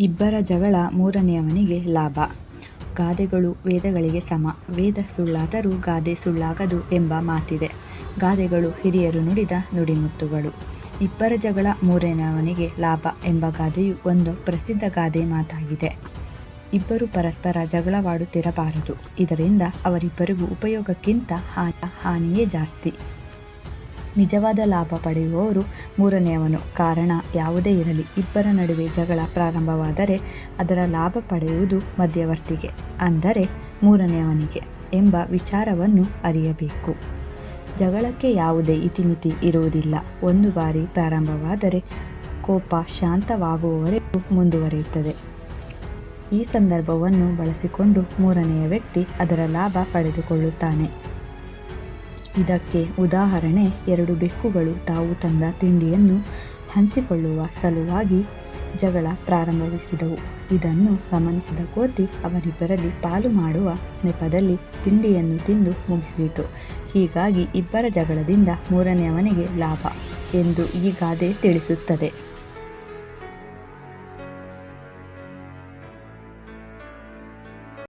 ಇಬ್ಬರ ಜಗಳ ಮೂರನೆಯವನಿಗೆ ಲಾಭ. ಗಾದೆಗಳು ವೇದಗಳಿಗೆ ಸಮ. ವೇದ ಸುಳ್ಳಾದರೂ ಗಾದೆ ಸುಳ್ಳಾಗದು ಎಂಬ ಮಾತಿದೆ. ಗಾದೆಗಳು ಹಿರಿಯರು ನುಡಿದ ನುಡಿಮುತ್ತುಗಳು. ಇಬ್ಬರ ಜಗಳ ಮೂರನೆಯವನಿಗೆ ಲಾಭ ಎಂಬ ಗಾದೆಯು ಒಂದು ಪ್ರಸಿದ್ಧ ಗಾದೆ ಮಾತಾಗಿದೆ. ಇಬ್ಬರು ಪರಸ್ಪರ ಜಗಳವಾಡುತ್ತಿರಬಾರದು. ಇದರಿಂದ ಅವರಿಬ್ಬರಿಗೂ ಉಪಯೋಗಕ್ಕಿಂತ ಹಾನಿಯೇ ಜಾಸ್ತಿ. ನಿಜವಾದ ಲಾಭ ಪಡೆಯುವವರು ಮೂರನೆಯವನು ಕಾರಣ ಯಾವುದೇ ಇರಲಿ, ಇಬ್ಬರ ನಡುವೆ ಜಗಳ ಪ್ರಾರಂಭವಾದರೆ ಅದರ ಲಾಭ ಪಡೆಯುವುದು ಮಧ್ಯವರ್ತಿಗೆ, ಅಂದರೆ ಮೂರನೆಯವನಿಗೆ ಎಂಬ ವಿಚಾರವನ್ನು ಅರಿಯಬೇಕು. ಜಗಳಕ್ಕೆ ಯಾವುದೇ ಇತಿಮಿತಿ ಇರುವುದಿಲ್ಲ. ಒಂದು ಬಾರಿ ಪ್ರಾರಂಭವಾದರೆ ಕೋಪ ಶಾಂತವಾಗುವವರೆಗೂ ಮುಂದುವರಿಯುತ್ತದೆ. ಈ ಸಂದರ್ಭವನ್ನು ಬಳಸಿಕೊಂಡು ಮೂರನೆಯ ವ್ಯಕ್ತಿ ಅದರ ಲಾಭ ಪಡೆದುಕೊಳ್ಳುತ್ತಾನೆ. ಇದಕ್ಕೆ ಉದಾಹರಣೆ, ಎರಡು ಬೆಕ್ಕುಗಳು ತಾವು ತಂದ ತಿಂಡಿಯನ್ನು ಹಂಚಿಕೊಳ್ಳುವ ಸಲುವಾಗಿ ಜಗಳ ಪ್ರಾರಂಭಿಸಿದವು ಇದನ್ನು ಗಮನಿಸಿದ ಕೋತಿ ಅವರಿಬ್ಬರಲ್ಲಿ ಪಾಲು ಮಾಡುವ ನೆಪದಲ್ಲಿ ತಿಂಡಿಯನ್ನು ತಿಂದು ಮುಗಿಸಿತು. ಹೀಗಾಗಿ ಇಬ್ಬರ ಜಗಳದಿಂದ ಮೂರನೆಯವನಿಗೆ ಲಾಭ ಎಂದು ಈ ಗಾದೆ ತಿಳಿಸುತ್ತದೆ.